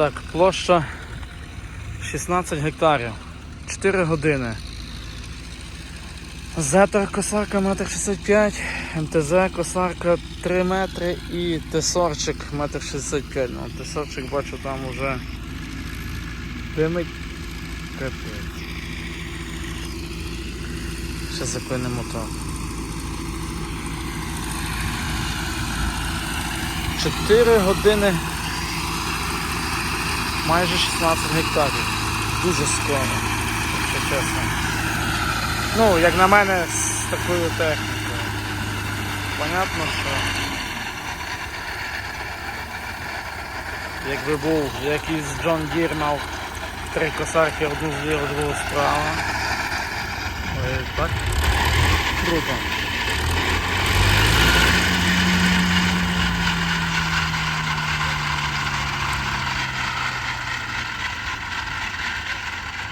Так, площа 16 гектарів. 4 години. Зетер косарка 1,65 м, МТЗ косарка 3 метри і тесорчик 1,65 м. Ну, тесорчик бачу там уже димить. Капець. Ще запинимо мотор. 4 години майже 16 гектарів. Дуже скоро, якщо чесно. Ну, як на мене, з такою технікою. Понятно, що якби був якийсь Джон Дір мав три косарки, одну зліва, другу справа. Ой, так. Круто.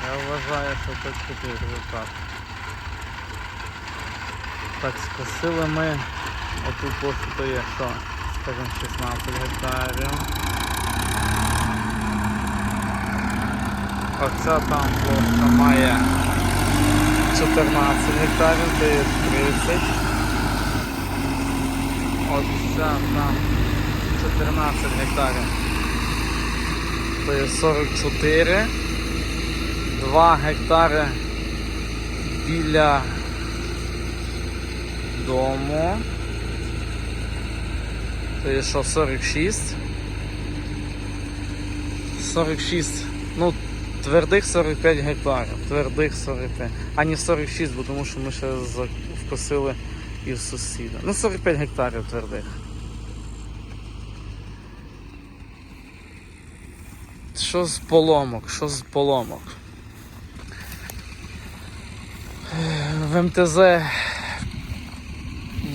Я вважаю, що це крутий результат. Так, скосили ми оту площу то є що? Скажімо 16 гектарів. Оця там площа має 14 гектарів, це є 30. Оця там 14 гектарів. То є 44. 2 гектари біля дому. Це є що 46. 46. Ну, твердих 45 гектарів. Твердих 45. А не 46, бо тому що ми ще вкосили і сусіда. Ну, 45 гектарів твердих. Що з поломок? Що з поломок? В МТЗ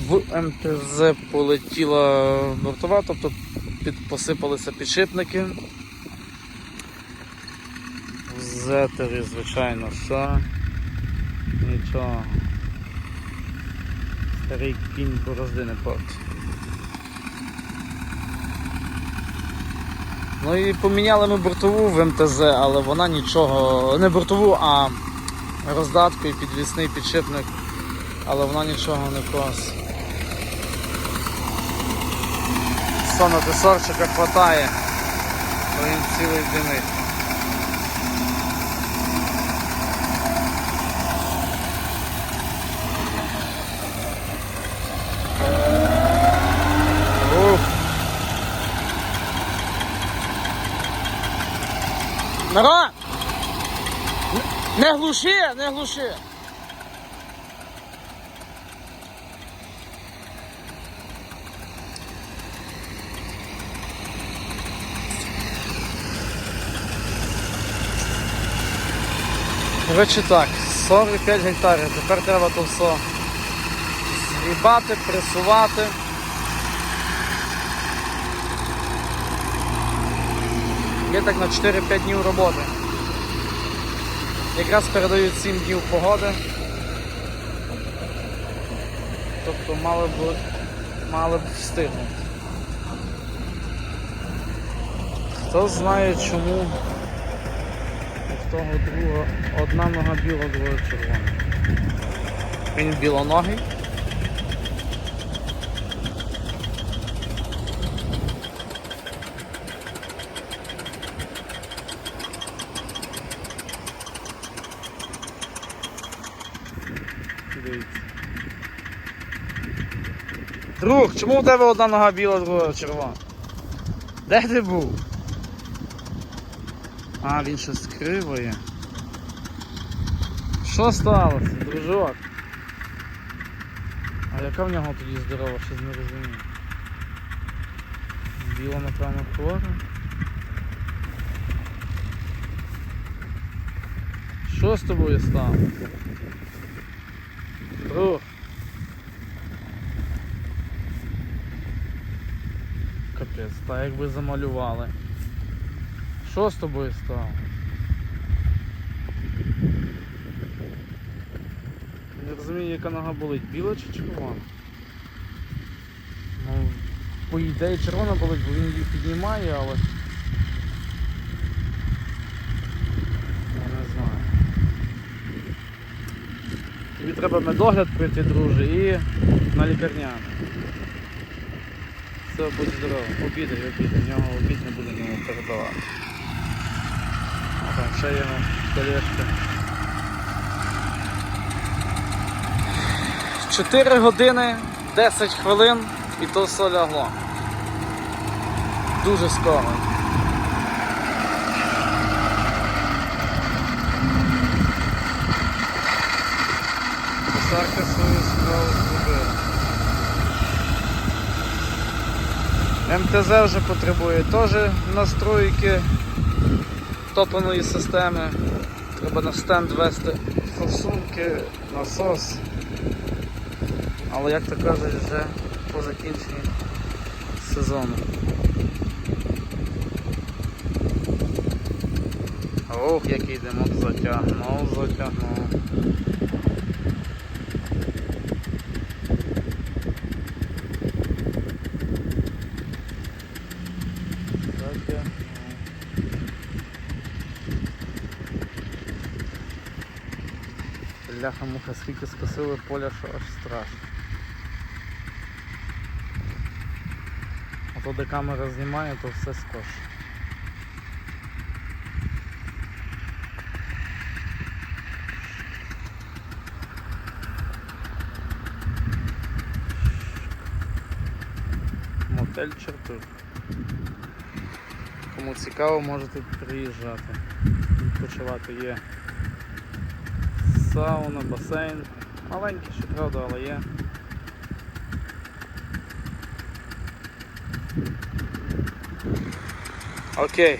в МТЗ полетіла бортова, тобто посипалися підшипники. В зетері, звичайно, що. Нічого. Старий кінь борозди не портить. Ну і поміняли ми бортову в МТЗ, але вона нічого, не бортову, а роздатку і підвісний підшипник, але вона нічого не клас. Сонати сорчика хватає, він цілий димить. Не глуши, не глуши. Коротше так, 45 гектарів, тепер треба то все зрібати, пресувати. Є так на 4-5 днів роботи. Якраз передають 7 днів погоди. Тобто мали б, мали б встигнути. Хто знає чому у того другого одна нога біла, двоє червона. Він білоногий. Друг, чому у тебе одна нога біла, друга червона? Де ти був? А, він щось криває. Що сталося, дружок? А яка в нього тоді здорова, щось не розумію. Біла, напевно, хвора. Що з тобою стало? Друг. так якби замалювали. Що з тобою стало? Не розумію, яка нога болить, біла чи червона? Ну, По ідеї червона болить, бо він її піднімає, але... Я не знаю. Тобі треба медогляд пройти, друже, і на лікарняне. Все, будь здоров, обідай, обідай, в нього обід не буде йому передавати. А ще його колешка. 4 години 10 хвилин і то все лягло. Дуже скоро. МТЗ вже потребує теж настройки топаної системи. Треба на стенд вести форсунки, насос. Але як то кажуть, вже по закінченні сезону. Ох, який затягнув, затягнув. Затягнув. Бляха муха, скільки скосили поля, що аж страшно. А то де камера знімає, то все скош. Мотель Чертур. Кому цікаво, можете приїжджати. Відпочивати є сауна, басейн. Маленький ще правда, але є. Окей.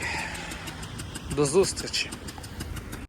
До зустрічі.